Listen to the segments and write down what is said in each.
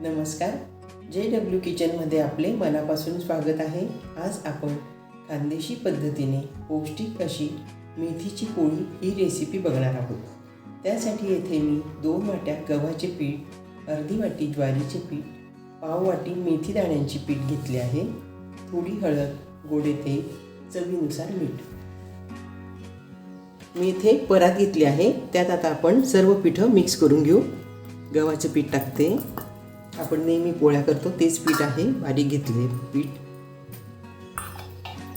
नमस्कार. J W किचनमध्ये आपले मनापासून स्वागत आहे. आज आपण खानदेशी पद्धतीने पौष्टिक अशी मेथीची पोळी ही रेसिपी बघणार आहोत. त्यासाठी येथे मी दोन वाट्या गव्हाचे पीठ अर्धी वाटी ज्वारीचे पीठ पाव वाटी मेथी दाण्यांची पीठ घेतले आहे. थोडी हळद गोडे तेल चवीनुसार मीठ. मी इथे परात घेतली आहे. त्यात आता आपण सर्व पिठं मिक्स करून घेऊ. गव्हाचं पीठ टाकते. आपण नेहमी पोळ्या करतो तेच पीठ आहे बारीक घेतले पीठ.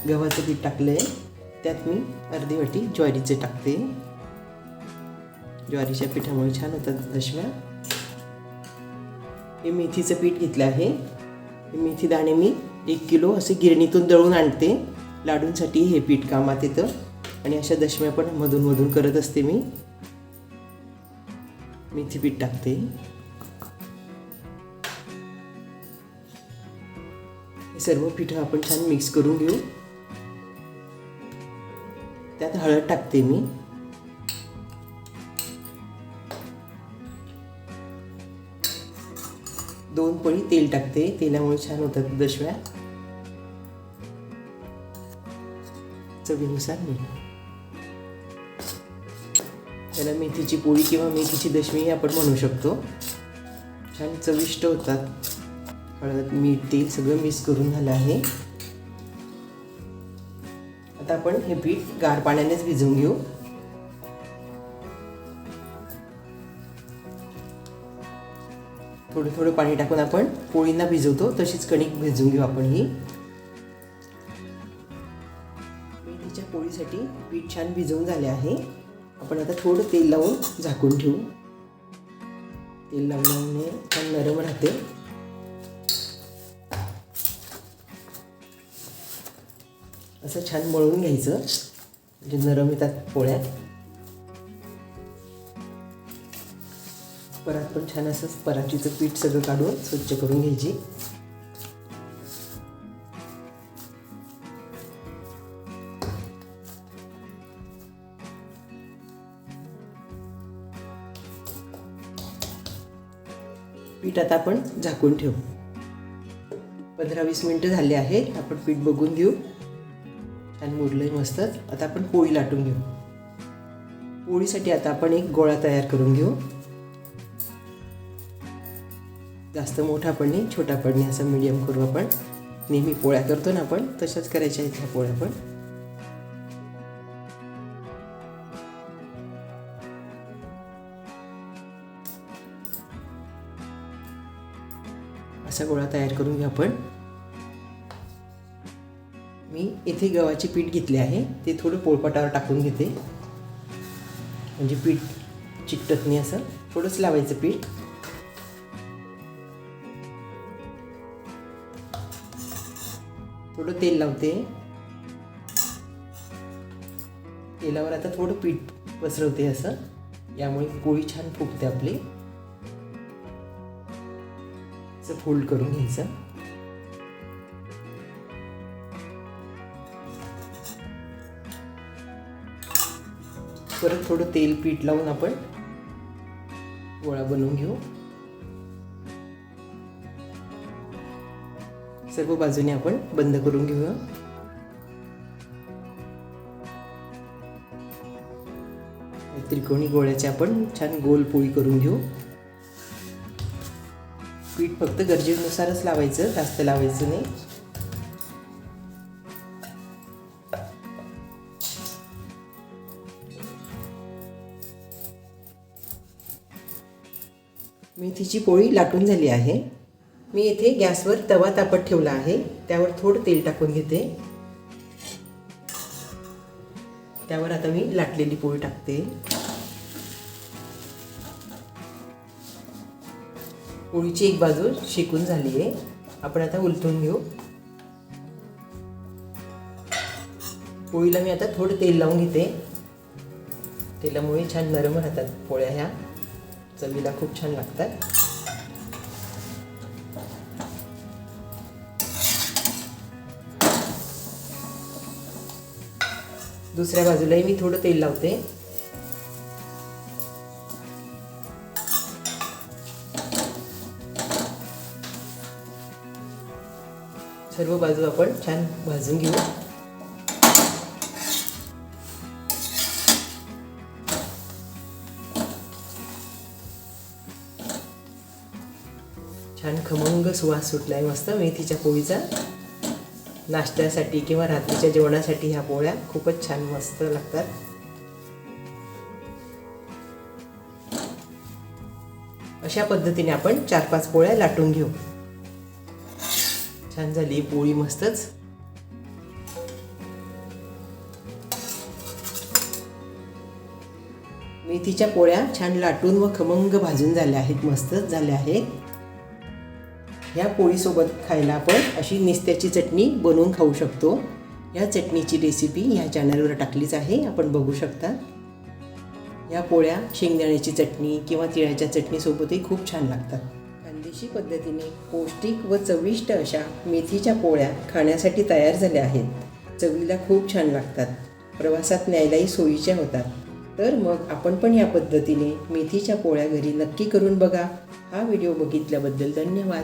गव्हाचं पीठ टाकलं आहे त्यात मी अर्धी वाटी ज्वारीचे टाकते. ज्वारीच्या पिठामुळे छान होतात दशम्या हे मेथीचं पीठ घेतलं आहे. हे मेथी दाणे मी एक किलो असे गिरणीतून दळून आणते. लाडूंसाठी हे पीठ कामात येतं आणि अशा दशम्या पण मधून मधून करत असते मी. मेथी पीठ टाकते. सर्व पिठं आपण छान मिक्स करून घेऊ. त्यात हळद टाकते मी. दोन पळी तेल टाकते. तेलामुळे छान होतात दशव्या. चवीनुसार मीठ त्याला मेथीची पोळी किंवा मेथीची दशमी आपण म्हणू शकतो. छान चविष्ट होतात. हळद मीठ तेल सगळं मिक्स करून झालं आहे. आता आपण हे पीठ गार पाण्यानेच भिजवून घेऊ. थोडं थोडं पाणी टाकून आपण पोळींना भिजवतो तशीच कणिक भिजवून घेऊ आपण ही. मेथीच्या पोळीसाठी पीठ छान भिजवून झाले आहे. आपण आता थोडं तेल लावून झाकून ठेवू. तेल लावल्यामुळे छान नरम राहते. असं छान मळून घ्यायचं. म्हणजे नरम येतात पोळ्या. परात पण छान असं पराठीचं पीठ सगळं काढून स्वच्छ करून घ्यायची. पीठ आता आपण झाकून ठेवू. पंधरा वीस मिनटं झाले आहेत. आपण पीठ बघून घेऊ. छान मुरलंही मस्त. आता आपण पोळी लाटून घेऊ. पोळीसाठी आता आपण एक गोळा तयार करून घेऊ. जास्त मोठा पण नाही छोटा पण नाही असं मिडियम करू आपण. नेहमी पोळ्या करतो ना आपण तशाच करायच्या आहेत ह्या पोळ्या पण. असा गोळा तयार करून घेऊ आपण. मी येथे गव्हाचे पीठ घेतले आहे. ते थोडं पोळपाटावर टाकून घेते. म्हणजे पीठ चिकटत नाही असं. थोडंच लावायचं पीठ. थोडं तेल लावते. तेलावर आता थोडं पीठ पसरवते असं. यामुळे पोळी छान फुगते आपली. असं फोल्ड करून घ्यायचं. परत थोडं तेल पीठ लावून आपण गोळा बनवून घेऊ. सर्व बाजूने आपण बंद करून घेऊया. त्रिकोणी गोळ्याचे आपण छान गोल पोळी करून घेऊ. पीठ फक्त गरजेनुसारच लावायचं जास्त लावायचं नाही. मेथीची पोळी लाटून झाली आहे. मी येथे गॅसवर तवा तापत ठेवला आहे. त्यावर थोडं तेल टाकून घेते. त्यावर आता मी लाटलेली पोळी टाकते. पोळीची एक बाजू शेकून झाली आहे. आपण आता उलटून घेऊ. पोळीला मी आता थोडं तेल लावून घेते. तेलामुळे छान नरम राहतात पोळ्या ह्या. चवीला खूप छान लागतात. दुसऱ्या बाजूलाही मी थोडं तेल लावते. सर्व बाजू आपण छान भाजून घेऊ. छान खमंग सुवास सुटला आहे मस्त मेथीच्या पोळीचा. नाश्त्यासाठी किंवा रात्रीच्या जेवणासाठी ह्या पोळ्या खूपच छान मस्त लागतात. अशा पद्धतीने आपण चार पाच पोळ्या लाटून घेऊ. छान झाली पोळी मस्तच. मेथीच्या पोळ्या छान लाटून व खमंग भाजून झाल्या आहेत मस्तच झाल्या आहेत. ह्या पोळीसोबत खायला आपण अशी निस्त्याची चटणी बनवून खाऊ शकतो. या चटणीची रेसिपी ह्या चॅनलवर टाकलीच आहे. आपण बघू शकता. या पोळ्या शेंगदाण्याची चटणी किंवा तिळाच्या चटणीसोबतही खूप छान लागतात. खानदेशी पद्धतीने पौष्टिक व चविष्ट अशा मेथीच्या पोळ्या खाण्यासाठी तयार झाल्या आहेत. चवीला खूप छान लागतात. प्रवासात न्यायलाही सोयीच्या होतात. तर मग आपण पण या पद्धतीने मेथीच्या पोळ्या घरी नक्की करून बघा. हा व्हिडिओ बघितल्याबद्दल धन्यवाद.